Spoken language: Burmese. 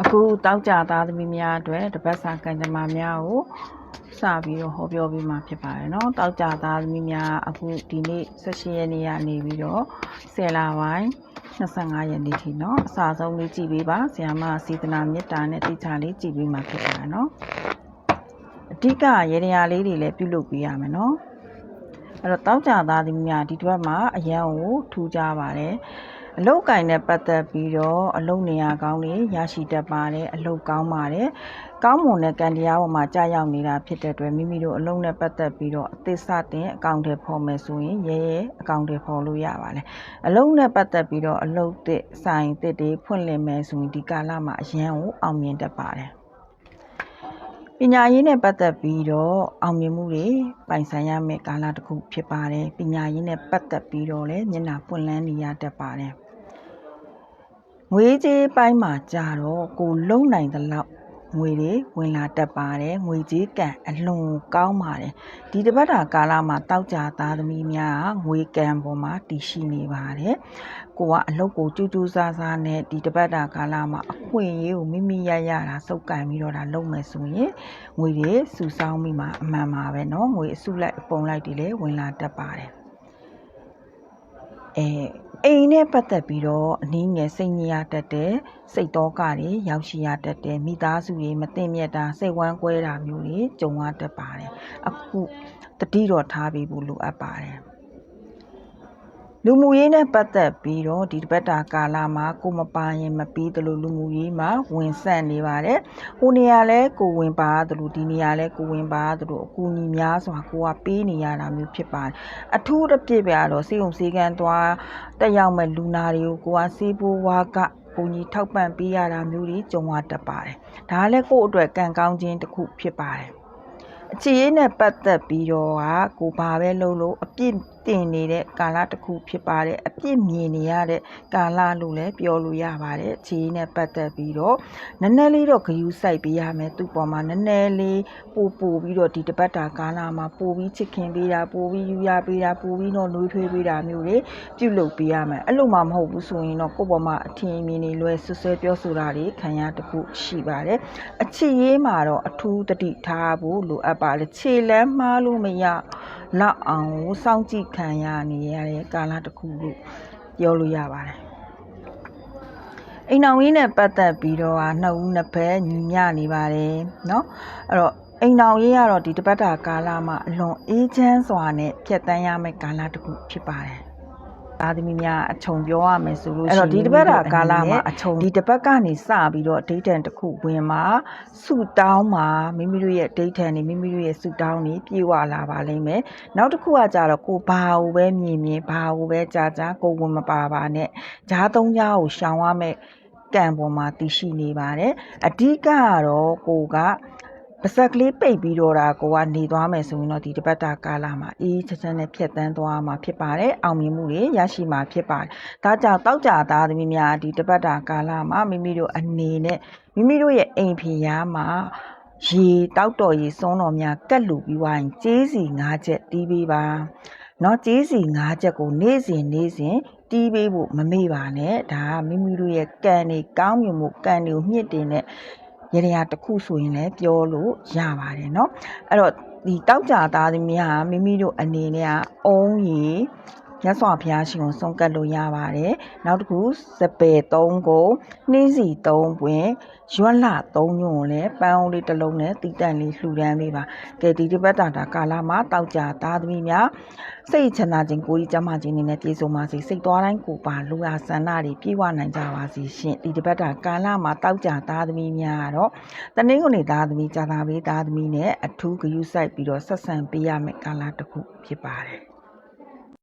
အခုတောက်ကြသားသမီးများအတွက်တပတ်စာကံကြမ္မာများကိုစပြီးတော့ဟောပြောပေးမှာဖြစ်ပါတယ်เนาะတောက်ကြသားသမီးများအခုဒီနေ့18ရက်နေ့ကနေပြီးတော့10လပိုင်း25ရက်နေ့ထိเนาะအစာဆုံးလေးကြည့်ပေးပါဆရာမစေတနာမေတ္တာနဲ့တိကျလေးကြည့်ပေးမှာဖြစ်ပါတယ်เนาะအဓိကရေရရာလေးတွေလည်းပြုလုပ်ပေးရမယ်เนาะအဲ့တော့တောက်ကြသားသမီးများဒီတစ်ပတ်မှာအရန်ကိုထူကြပါတယ် အလုတ်ကင်နဲ့ပတ်သက်ပြီးတော့အလုတ်နေရာကောင်းတွေရရှိတတ်ပါတယ်အလုတ်ကောင်းပါတယ်ကောင်းမွန်တဲ့ကံတရားပေါ်မှာကြာရောက်နေတာဖြစ်တဲ့အတွက်မိမိတို့အလုံးနဲ့ပတ်သက်ပြီးတော့အသစ်စတင်အကောင့်တွေဖော်မယ်ဆိုရင်ရဲရဲအကောင့်တွေဖော်လို့ရပါတယ်အလုံးနဲ့ပတ်သက်ပြီးတော့အလုတ်တစ်ဆိုင်တစ်တွေဖွင့်လှစ်မယ်ဆိုရင်ဒီကာလမှာအရန်ကိုအောင်မြင်တတ်ပါတယ်ပညာရေးနဲ့ပတ်သက်ပြီးတော့အောင်မြင်မှုတွေပိုင်ဆိုင်ရမယ့်ကာလတစ်ခုဖြစ်ပါတယ်ပညာရေးနဲ့ပတ်သက်ပြီးတော့လည်းမျက်နှာပွင့်လန်းနေရတတ်ပါတယ် ငွေကြေးပိုင်းမှာကြာတော့ကိုလုံနိုင်သလောက်ငွေတွေဝင်လာတတ်ပါတယ်ငွေကြေးကံအလွန်ကောင်းပါတယ်ဒီတစ်ပတ်တာကာလမှာတောက်ကြသားသမီးများငွေကံပေါ်မှာတည်ရှိနေပါတယ်ကိုကအလုပ်ကိုကြိုးကြိုးစားစားနဲ့ဒီတစ်ပတ်တာကာလမှာအခွင့်အရေးကိုမိမိရရတာစုပ်ကင်ပြီးတော့ဒါလုပ်မယ်ဆိုရင်ငွေတွေစုဆောင်းပြီးမှအမှန်ပါပဲเนาะငွေအစုလိုက်အပုံလိုက်တွေလည်းဝင်လာတတ်ပါတယ်အဲ အိမ်နဲ့ပတ်သက်ပြီးတော့အနည်းငယ်စိတ်ညစ်ရတတ်တဲ့စိတ်တော့ကတွေရောက်ရှိရတတ်တဲ့မိသားစုတွေမသိမြတ်တာစိတ်ဝမ်းကွဲတာမျိုးတွေကြုံရတတ်ပါတယ်အခုတတိတော်ထားပြီးဖို့လိုအပ်ပါတယ် လူမှုရေးနဲ့ပတ်သက်ပြီးတော့ဒီတစ်ပတ်တာကာလမှာကိုမပါရင်မပြီးသလိုလူမှုရေးမှာဝင်ဆက်နေပါတယ်။ဟိုနေရာလဲကိုဝင်ပါသလိုဒီနေရာလဲကိုဝင်ပါသလိုအကူအညီများစွာကိုကပေးနေရတာမျိုးဖြစ်ပါတယ်။အထူးတစ်ပြည့်ပဲကတော့စေုံစေကန်းသွားတက်ရောက်မဲ့လူနာတွေကိုကိုကစေးဘိုးဝါကကိုကြီးထောက်ပံ့ပေးရတာမျိုးတွေကြုံရတတ်ပါတယ်။ဒါလည်းကိုယ့်အတွက်ကံကောင်းခြင်းတစ်ခုဖြစ်ပါတယ်။အခြေရေးနဲ့ပတ်သက်ပြီးတော့ကကိုဘာပဲလုပ်လို့အပြစ်တင်နေတဲ့ကာလတစ်ခုဖြစ်ပါတယ်အပြစ်မြင်နေရတဲ့ကာလလို့လည်းပြောလို့ရပါတယ်အခြေရေးနဲ့ပတ်သက်ပြီးတော့နည်းနည်းလေးတော့ဂယူးစိုက်ပေးရမယ်သူ့ပေါ်မှာနည်းနည်းလေးပို့ပို့ပြီးတော့ဒီတပတ်တာကာလမှာပို့ပြီးချစ်ခင်ပေးတာပို့ပြီးယူရပေးတာပို့ပြီးတော့နှွေးထွေးပေးတာမျိုးတွေပြုလုပ်ပေးရမယ်အဲ့လိုမှမဟုတ်ဘူးဆိုရင်တော့ကိုယ့်ပေါ်မှာအထင်အမြင်တွေလွယ်ဆွဆွဲပြောဆိုတာတွေခံရတခုရှိပါတယ်အခြေရေးမှာတော့အထူးတတိထားဖို့လိုအပ်ပါတယ်ခြေလမ်းမှားလို့မရ လောက်အောင်စောင့်ကြည့်ခံရနေရတဲ့ကာလတစ်ခုလို့ပြောလို့ရပါတယ်အိမ်အောင်ရေးနဲ့ပတ်သက်ပြီးတော့ဟာနှစ်ဦးနှစ်ဖက်ညီမျှနေပါတယ်เนาะအဲ့တော့အိမ်အောင်ရေးကတော့ဒီတပတ်တာကာလမှာအလွန်အေးချမ်းစွာနဲ့ဖြတ်တန်းရမယ့်ကာလတစ်ခုဖြစ်ပါတယ် သားသမီးများအချုံပြောရမယ်ဆိုလို့ရှိရင်အဲ့တော့ဒီတစ်ပတ်တာကာလမှာအချုံဒီတစ်ပတ်ကနေစပြီးတော့ဒိတ်တန်တစ်ခုဝင်မှာဆူတောင်းမှာမိမိတို့ရဲ့ဒိတ်တန်နေမိမိတို့ရဲ့ဆူတောင်းနေပြေဝလာပါလိမ့်မယ်နောက်တစ်ခုကကြတော့ကိုဘာကိုပဲမြင်မြင်ဘာကိုပဲကြာကြာကိုဝင်မပါပါနဲ့ဂျားသုံးကြားကိုရှောင်ရမယ်ကံပေါ်မှာတည်ရှိနေပါတယ်အဓိကကတော့ကိုက ပါဆက်ကလေးပိတ်ပြီးတော့တာကိုကနေသွားမယ်ဆိုရင်တော့ဒီတပတ်တာကာလမှာအေးချက်ချက်နဲ့ဖြတ်တန်းသွားမှာဖြစ်ပါတယ်အောင်မြင်မှုတွေရရှိမှာဖြစ်ပါတယ်ဒါကြောင့်တောက်ကြသားသမီးများဒီတပတ်တာကာလမှာမိမိတို့အနေနဲ့မိမိတို့ရဲ့အိမ်ဖေရားမှာရေတောက်တော်ရေစုံတော်များကတ်လူပြီးဝိုင်းကျေးစီ၅ချက်တီးပေးပါနော်ကျေးစီ၅ချက်ကိုနေ့စဉ်နေ့စဉ်တီးပေးဖို့မမေ့ပါနဲ့ဒါကမိမိတို့ရဲ့ကံတွေကောင်းမြင်မှုကံတွေကိုမြင့်တင်တဲ့ ရရတစ်ခုဆိုရင်လည်းပြောလို့ရပါတယ်เนาะအဲ့တော့ဒီတောက်ကြသားသမီးဟာမိမိတို့အနေနဲ့ကအုံးရီ မြတ်စွာဘုရားရှင်ကိုဆုံးကတ်လို့ရပါတယ်နောက်တစ်ခုစပယ်၃ကိုနှင်းစီ၃ပွင့်ရွက်လှ၃ညွန့်ကိုလည်းပန်းအောင်လေးတစ်လုံးနဲ့တီးတန့်လေးလှူဒန်းပေးပါကဲဒီဒီပတ်တာတာကာလမှာတောက်ကြသားသမီးများစိတ်ချမ်းသာခြင်းကိုယ်ကြီးကျန်းမာခြင်းတွေနဲ့ပြည့်စုံပါစေစိတ်သွားတိုင်းကိုပါလူရာဆန္ဒတွေပြည့်ဝနိုင်ကြပါစေရှင်ဒီဒီပတ်တာကာလမှာတောက်ကြသားသမီးများကတော့တနင်္ဂနွေသားသမီးကြာသာပေးသားသမီးနဲ့အထူးဂရုစိုက်ပြီးတော့ဆက်ဆံပေးရမယ့်ကာလတစ်ခုဖြစ်ပါတယ်